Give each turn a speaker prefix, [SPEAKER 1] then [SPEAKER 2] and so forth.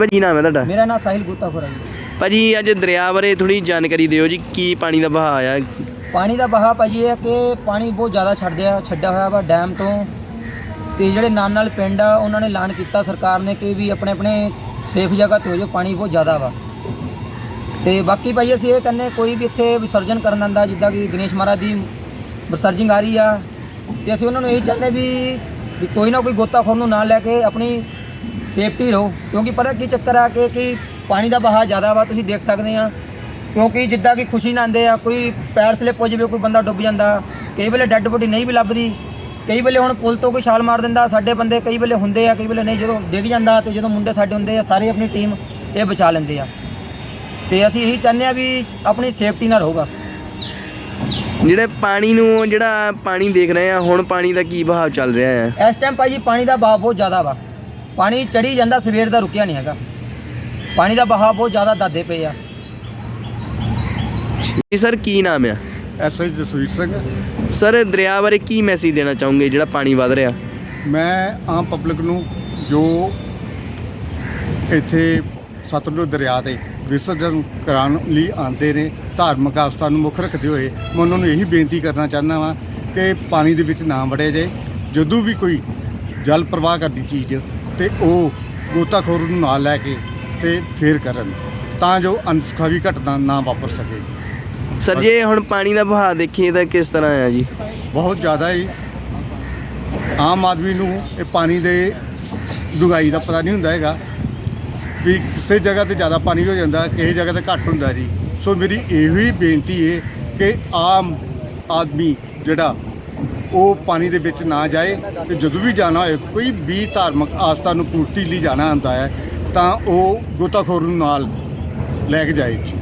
[SPEAKER 1] ਭਾਜੀ ਨਾਮ ਹੈ ਤੁਹਾਡਾ?
[SPEAKER 2] ਮੇਰਾ ਨਾਮ ਸਾਹਿਲ ਗੁੱਤਾਖੋਰ ਹੈ ਜੀ।
[SPEAKER 1] ਭਾਜੀ ਅੱਜ ਦਰਿਆ ਬਾਰੇ ਥੋੜੀ ਜਾਣਕਾਰੀ ਦਿਓ ਜੀ ਕੀ ਪਾਣੀ ਦਾ ਵਹਾਅ ਆ?
[SPEAKER 2] ਪਾਣੀ ਦਾ ਬਹਾਅ ਭਾਜੀ ਇਹ ਹੈ ਕਿ ਪਾਣੀ ਬਹੁਤ ਜ਼ਿਆਦਾ ਛੱਡਦਿਆ ਛੱਡਿਆ ਹੋਇਆ ਵਾ ਡੈਮ ਤੋਂ। ਤੇ ਜਿਹੜੇ ਨਾਲ ਨਾਲ ਪਿੰਡ ਆ ਉਹਨਾਂ ਨੇ ਐਲਾਨ ਕੀਤਾ ਸਰਕਾਰ ਨੇ ਕਿ ਵੀ ਆਪਣੇ ਆਪਣੇ ਸੇਫ ਜਗ੍ਹਾ ਤੇ ਹੋ ਜਾਓ ਪਾਣੀ ਬਹੁਤ ਜ਼ਿਆਦਾ ਵਾ। ਤੇ ਬਾਕੀ ਭਾਈ ਅਸੀਂ ਇਹ ਕਹਿੰਦੇ ਕੋਈ ਵੀ ਇੱਥੇ ਵਿਸਰਜਨ ਕਰਨ ਆਂਦਾ ਜਿੱਦਾਂ ਕਿ ਗਣੇਸ਼ ਮਹਾਰਾਜ ਦੀ ਵਿਸਰਜਿੰਗ ਆ ਰਹੀ ਆ ਤੇ ਅਸੀਂ ਉਹਨਾਂ ਨੂੰ ਇਹ ਚਾਹੁੰਦੇ ਵੀ ਵੀ ਕੋਈ ਨਾ ਕੋਈ ਗੋਤਾਖੋਰ ਨੂੰ ਨਾਲ ਲੈ ਕੇ ਆਪਣੀ ਸੇਫਟੀ ਰਹੋ ਕਿਉਂਕਿ ਪਤਾ ਕੀ ਚੱਕਰ ਆ ਕਿ ਕਿ ਪਾਣੀ ਦਾ ਵਹਾਅ ਜ਼ਿਆਦਾ ਵਾ ਤੁਸੀਂ ਦੇਖ ਸਕਦੇ ਆ। ਕਿਉਂਕਿ ਜਿੱਦਾਂ ਕਿ ਖੁਸ਼ੀ ਨਾਲ ਆਉਂਦੇ ਆ ਕੋਈ ਪੈਰ ਸਲਿਪ ਹੋ ਜਾਵੇ ਕੋਈ ਬੰਦਾ ਡੁੱਬ ਜਾਂਦਾ ਕਈ ਵੇਲੇ ਡੈੱਡ ਬੋਡੀ ਨਹੀਂ ਵੀ ਲੱਭਦੀ ਕਈ ਵੇਲੇ ਹੁਣ ਪੁਲ ਤੋਂ ਕੋਈ ਛਾਲ ਮਾਰ ਦਿੰਦਾ ਸਾਡੇ ਬੰਦੇ ਕਈ ਵੇਲੇ ਹੁੰਦੇ ਆ ਕਈ ਵੇਲੇ ਨਹੀਂ ਜਦੋਂ ਡਿੱਗ ਜਾਂਦਾ ਤੇ ਜਦੋਂ ਮੁੰਡੇ ਸਾਡੇ ਹੁੰਦੇ ਆ ਸਾਰੇ ਆਪਣੀ ਟੀਮ ਇਹ ਬਚਾ ਲੈਂਦੇ ਆ। ਤੇ ਅਸੀਂ ਇਹੀ ਚਾਹੁੰਦੇ ਆ ਵੀ ਆਪਣੀ ਸੇਫਟੀ ਨਾਲ ਰਹੋ ਬਸ।
[SPEAKER 1] ਜਿਹੜੇ ਪਾਣੀ ਨੂੰ ਜਿਹੜਾ ਪਾਣੀ ਦੇਖ ਰਹੇ ਆ ਹੁਣ ਪਾਣੀ ਦਾ ਕੀ ਵਹਾਅ ਚੱਲ ਰਿਹਾ ਹੈ
[SPEAKER 2] ਇਸ ਟਾਈਮ ਭਾਜੀ ਪਾਣੀ ਦਾ ਬਹਾਅ ਬਹੁਤ ਜ਼ਿਆਦਾ ਵਾ। ਪਾਣੀ ਚੜੀ ਜਾਂਦਾ ਸਵੇਰ ਦਾ ਰੁਕਿਆ ਨਹੀਂ ਹੈਗਾ। ਪਾਣੀ ਦਾ ਬਹਾਅ ਬਹੁਤ ਜ਼ਿਆਦਾ ਦਾਦੇ ਪਏ ਆ।
[SPEAKER 1] ਜੀ ਸਰ ਕੀ ਨਾਮ ਆ?
[SPEAKER 3] ਐਸਆਈ ਜਸਵੀਰ ਸਿੰਘ।
[SPEAKER 1] ਸਰ ਦਰਿਆ ਬਾਰੇ ਕੀ ਮੈਸੇਜ ਦੇਣਾ ਚਾਹੋਗੇ ਜਿਹੜਾ ਪਾਣੀ ਵਧ ਰਿਹਾ?
[SPEAKER 3] ਮੈਂ ਆਮ ਪਬਲਿਕ ਨੂੰ ਜੋ ਇੱਥੇ ਸਤਲੁਜ ਦਰਿਆ ਤੇ ਵਿਸਰਜਨ ਕਰਾਉਣ ਲਈ ਆਉਂਦੇ ਨੇ ਧਾਰਮਿਕ ਆਸਥਾ ਨੂੰ ਮੁੱਖ ਰੱਖਦੇ ਹੋਏ ਮੈਂ ਉਹਨਾਂ ਨੂੰ ਇਹੀ ਬੇਨਤੀ ਕਰਨਾ ਚਾਹੁੰਦਾ ਵਾਂ ਕਿ ਪਾਣੀ ਦੇ ਵਿੱਚ ਨਾ ਵੜੇ ਜੇ ਜਦੋਂ ਵੀ ਕੋਈ ਜਲ ਪ੍ਰਵਾਹ ਕਰਦੀ ਚੀਜ਼ ਤੇ ਉਹ ਗੋਤਾਖੋਰ ਨੂੰ ਨਾਲ ਲੈ ਕੇ ਤੇ ਫੇਰ ਕਰਨ ਤਾਂ ਜੋ ਅਨਸੁਖਾਵੀ ਘਟਨਾ ਨਾ ਵਾਪਰ ਸਕੇ।
[SPEAKER 1] ਸਰ ਜੇ ਹੁਣ ਪਾਣੀ ਦਾ ਵਹਾਅ ਦੇਖੀਏ ਤਾਂ ਕਿਸ ਤਰ੍ਹਾਂ ਆ ਜੀ?
[SPEAKER 3] ਬਹੁਤ ਜ਼ਿਆਦਾ ਹੀ ਆਮ ਆਦਮੀ ਨੂੰ ਇਹ ਪਾਣੀ ਦੇ ਡੂੰਘਾਈ ਦਾ ਪਤਾ ਨਹੀਂ ਹੁੰਦਾ ਹੈਗਾ ਵੀ ਕਿਸੇ ਜਗ੍ਹਾ ਤੇ ਜ਼ਿਆਦਾ ਪਾਣੀ ਹੋ ਜਾਂਦਾ ਕਿਸੇ ਜਗ੍ਹਾ ਤੇ ਘੱਟ ਹੁੰਦਾ ਜੀ। ਸੋ ਮੇਰੀ ਇਹੋ ਹੀ ਬੇਨਤੀ ਹੈ ਕਿ ਆਮ ਆਦਮੀ ਜਿਹੜਾ ਉਹ ਪਾਣੀ ਦੇ ਵਿੱਚ ਨਾ ਜਾਏ ਤੇ ਜਦੋਂ ਵੀ ਜਾਣਾ ਹੋਏ, ਕੋਈ ਵੀ ਧਾਰਮਿਕ ਆਸਥਾ ਨੂੰ ਪੂਰਤੀ ਲਈ ਜਾਣਾ ਹੁੰਦਾ ਹੈ, ਤਾਂ ਉਹ ਗੋਤਾਖੋਰ ਨੂੰ ਨਾਲ ਲੈ ਕੇ ਜਾਏ। ਜੀ